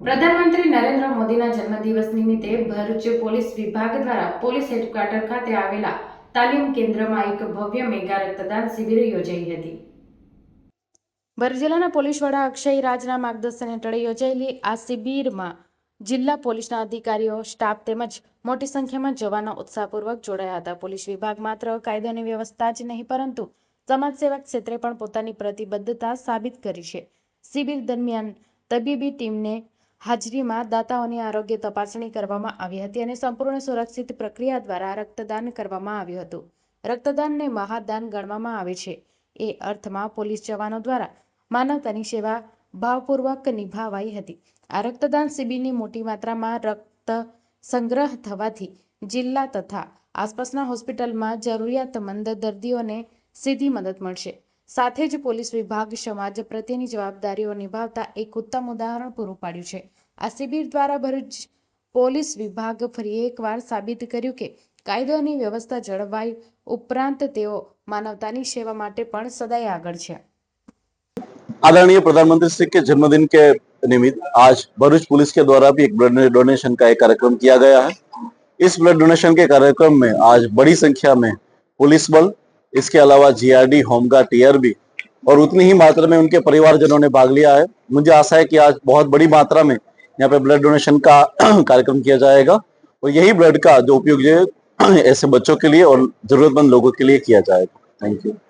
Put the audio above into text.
પ્રધાનમંત્રી નરેન્દ્ર મોદીના જન્મદિવસ નિમિત્તે ભરૂચ પોલીસ વિભાગ દ્વારા પોલીસ હેડક્વાર્ટર ખાતે આવેલા તાલીમ કેન્દ્રમાં એક ભવ્ય મેગા રક્તદાન શિબિર યોજાઈ હતી. ભરૂચ જિલ્લાના પોલીસ વડા અક્ષય રાજના માર્ગદર્શન હેઠળ યોજાયેલી આ શિબિરમાં જિલ્લા પોલીસના અધિકારીઓ, સ્ટાફ તેમજ મોટી સંખ્યામાં જવાનો ઉત્સાહપૂર્વક જોડાયા હતા. પોલીસ વિભાગ માત્ર કાયદો અને વ્યવસ્થા જ નહીં, પરંતુ સમાજ સેવા ક્ષેત્રે પણ પોતાની પ્રતિબદ્ધતા સાબિત કરી છે. શિબિર દરમિયાન તબીબી ટીમને હાજરીમાં દાતાઓની આરોગ્ય તપાસણી કરવામાં આવી હતી અને સંપૂર્ણ સુરક્ષિત પ્રક્રિયા દ્વારા રક્તદાન કરવામાં આવ્યું હતું. રક્તદાનને મહાદાન ગણવામાં આવે છે. એ અર્થમાં પોલીસ જવાનો દ્વારા માનવતાની સેવા ભાવપૂર્વક નિભાવાઈ હતી. આ રક્તદાન શિબિરની મોટી માત્રામાં રક્ત સંગ્રહ થવાથી જિલ્લા તથા આસપાસના હોસ્પિટલમાં જરૂરિયાતમંદ દર્દીઓને સીધી મદદ મળશે. સાથે જ પોલીસ વિભાગ સમાજ પ્રત્યેની જવાબદારીઓ નિભાવતા એક ઉત્તમ ઉદાહરણ પૂરું પાડ્યું છે આ શિબિર દ્વારા ભરૂચ પોલીસ વિભાગ ફરી એકવાર સાબિત કર્યું કે કાયદો અને વ્યવસ્થા જળવાઈ ઉપરાંત તેઓ માનવતાની સેવા માટે પણ સદાય આગળ છે आदरणीय प्रधानमंत्री श्री के जन्मदिन के निमित्त आज भरूच पुलिस के द्वारा भी एक ब्लड डोनेशन का एक कार्यक्रम किया गया है इस ब्लड डोनेशन के कार्यक्रम में आज बड़ी संख्या में पुलिस बल इसके अलावा जीआरडी होमगार्ड टीआरबी और उतनी ही मात्रा में उनके परिवारजनों ने भाग लिया है। मुझे आशा है कि आज बहुत बड़ी मात्रा में यहाँ पे ब्लड डोनेशन का कार्यक्रम किया जाएगा, और यही ब्लड का जो उपयोग ऐसे बच्चों के लिए और जरूरतमंद लोगों के लिए किया जाएगा। Thank you